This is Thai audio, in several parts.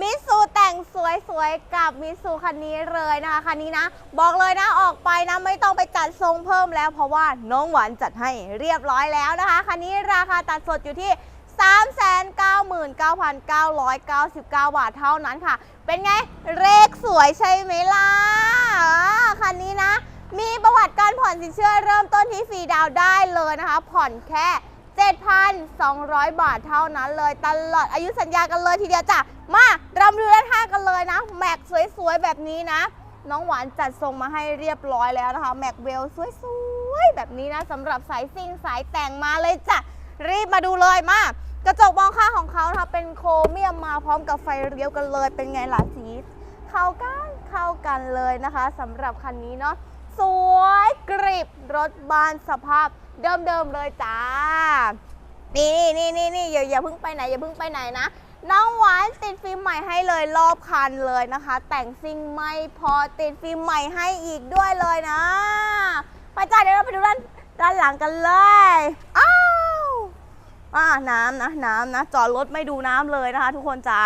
มิสูแต่งสวยๆ กับมิสูคันนี้เลยนะคะ คันนี้นะ บอกเลยนะออกไปนะ ไม่ต้องไปจัดทรงเพิ่มแล้ว เพราะว่าน้องหวานจัดให้เรียบร้อยแล้วนะคะ คันนี้ราคาตัดสดอยู่ที่ 399,999 บาทเท่านั้นค่ะ เป็นไงเลขสวยใช่ไหมล่ะคันนี้นะ มีประวัติการผ่อนสินเชื่อเริ่มต้นที่ฟรีดาวได้เลยนะคะ ผ่อนแค่ 7,200 บาทเท่านั้นเลยตลอดอายุสัญญากันเลยทีเดียวจ้ะ มารามาดูด้านข้ากันเลยนะ แม็กสวยๆ แบบนี้นะ น้องหวานจัดทรงมาให้เรียบร้อยแล้วนะคะ แม็กเวลสวยๆ แบบนี้นะสำหรับสายซิ่งสายแต่งมาเลยจ้ะ รีบมาดูเลยมากระจกมองข้างของเขานะคะเป็นโครเมียมมาพร้อมกับไฟเลี้ยวกันเลย เป็นไงล่ะสีเข้ากันเข้ากันเลยนะคะสำหรับคันนี้เนาะ สวยกริบรถบานสภาพเดิมๆเลยจ้า นี่นี่นี่นี่อย่าอย่าเพิ่งไปไหนอย่าเพิ่งไปไหนนะน้องหวานติดฟิล์มใหม่ให้เลยรอบคันเลยนะคะ แต่งซิ่งไม่พอติดฟิล์มใหม่ให้อีกด้วยเลยนะ ไปจ้าเดี๋ยวเราไปดูด้านด้านหลังกันเลยอ้าวอ่าน้ำนะน้ำนะจอดรถไม่ดูน้ำเลยนะคะ ทุกคนจ๋า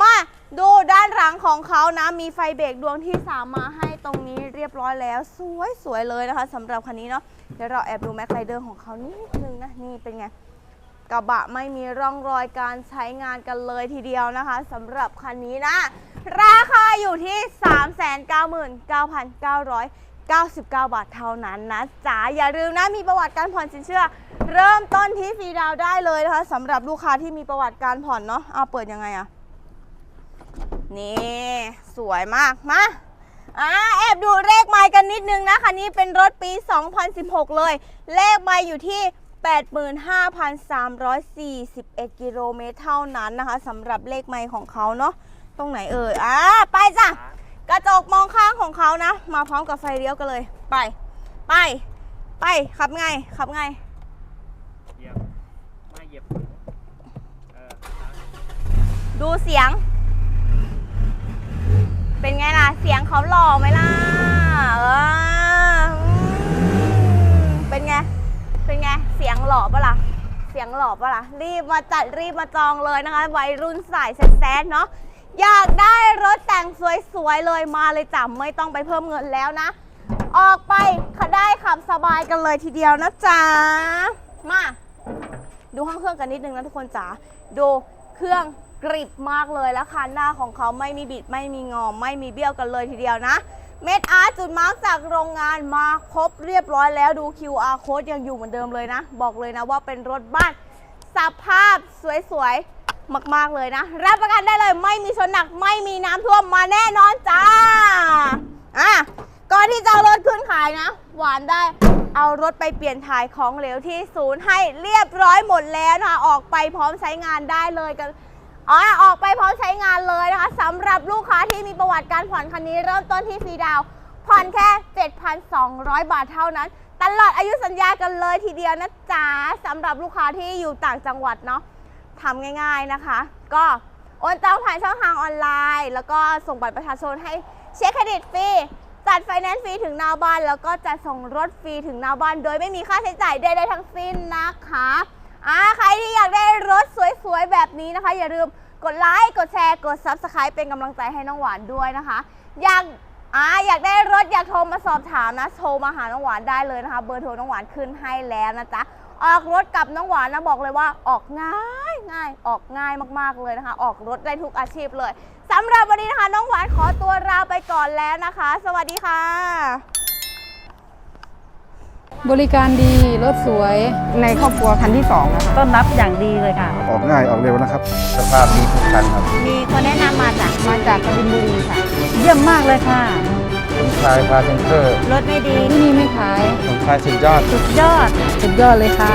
มาดูด้านหลังของเขานะมีไฟเบรกดวงที่สามมาให้ ตรงนี้เรียบร้อยแล้วสวยสวยเลยนะคะสำหรับคันนี้เนาะเดี๋ยวเราแอบดูแม็กไ i เดอร์ของเขานิดนึงนะนี่เป็นไงกระบะไม่มีร่องรอยการใช้งานกันเลยทีเดียวนะคะสำหรับคันนี้นะ ราคาอยู่ที่ 399,999 บาทเท่านั้นนะจ๋าอย่าลืมนะมีประวัติการผ่อนสินเชื่อ เริ่มต้นที่ฟรีดาวได้เลยนะคะสำหรับลูกค้าที่มีประวัติการผ่อนเนาะเอาเปิดยังไงอะนี่ สวยมากมา อ่าแอบดูเลขไมล์กันนิดนึงนะคันนี้เป็นรถปี 2016 เลย เลขไมล์อยู่ที่ 85,341 กิโลเมตรเท่านั้นนะคะสำหรับเลขไมล์ของเขาเนาะตรงไหนเอ่ยอ่าไปจ้ะกระจกมองข้างของเขานะ มาพร้อมกับไฟเลี้ยวกันเลย ไป ไป ไป ขับไง ขับไงเหยียบไม่เหยียบเออดูเสียง เป็นไงล่ะ เสียงเขาหล่อไหมล่ะเออเป็นไง เป็นไง เสียงหล่อปะล่ะ เสียงหล่อปะล่ะ รีบมาจัดรีบมาจองเลยนะคะ วัยรุ่นสายแซดๆเนาะ อยากได้รถแต่งสวยๆเลยมาเลยจ้ะไม่ต้องไปเพิ่มเงินแล้วนะ ออกไปค่ะได้ขับสบายกันเลยทีเดียวนะจ๊ะ มา ดูห้องเครื่องกันนิดนึงนะทุกคนจ๋า ดูเครื่องกริบมากเลยแล้วคันหน้าของเขาไม่มีบิดไม่มีงอ ไม่มีเบี้ยวกันเลยทีเดียวนะ เม็ดอาร์ตจุดมาร์กจากโรงงานมาครบเรียบร้อยแล้วดู QR code ยังอยู่เหมือนเดิมเลยนะ บอกเลยนะว่าเป็นรถบ้านสภาพสวยๆ มาก ๆ เลยนะ รับประกันได้เลยไม่มีชนหนักไม่มีน้ำท่วมมาแน่นอนจ้าอะก่อนที่จะรถขึ้นขายนะ หวานได้เอารถไปเปลี่ยนถ่ายของเหลวที่ศูนย์ให้เรียบร้อยหมดแล้วนะออกไปพร้อมใช้งานได้เลยกัน อ๋อออกไปพร้อมใช้งานเลยนะคะสำหรับลูกค้าที่มีประวัติการผ่อนคันนี้เริ่มต้นที่ฟรีดาวผ่อนแค่ 7,200 บาทเท่านั้น ตลอดอายุสัญญากันเลยทีเดียวนะจ๊ะสำหรับลูกค้าที่อยู่ต่างจังหวัดเนาะทำง่ายๆนะคะ ก็โอนจองผ่านช่องทางออนไลน์ แล้วก็ส่งบัตรประชาชนให้เช็คเครดิตฟรีจัดไฟแนนซ์ฟรีถึงหน้าบ้าน แล้วก็จัดส่งรถฟรีถึงหน้าบ้าน โดยไม่มีค่าใช้จ่ายใดๆทั้งสิ้นนะคะอ่าใครที่อยาก ถสวยๆ แบบนี้นะคะ อย่าลืมกดไลค์กดแชร์กด Subscribe เป็นกำลังใจให้น้องหวานด้วยนะคะอยากอ่าอยากได้รถอยากโทรมาสอบถามนะโทรมาหาน้องหวานได้เลยนะคะ เบอร์โทรน้องหวานขึ้นให้แล้วนะจ๊ะออกรถกับน้องหวานนะบอกเลยว่าออกง่ายง่ายออกง่ายมากๆเลยนะคะ ออกรถได้ทุกอาชีพเลยสำหรับวันนี้นะคะ น้องหวานขอตัวลาไปก่อนแล้วนะคะ สวัสดีค่ะ บริการดีรถสวยในครอบครัวคันที่2นะคะต้อนรับอย่างดีเลยค่ะ ออกง่ายออกเร็วนะครับ สภาพดีทุกคันครับ มีคนแนะนำมาจากมาจากกบินบุรีค่ะ เยี่ยมมากเลยค่ะสมชายพาเซนเตอร์รถไม่ดีที่นี่ไม่ขายสมชายสุดยอด สุดยอด สุดยอดเลยค่ะ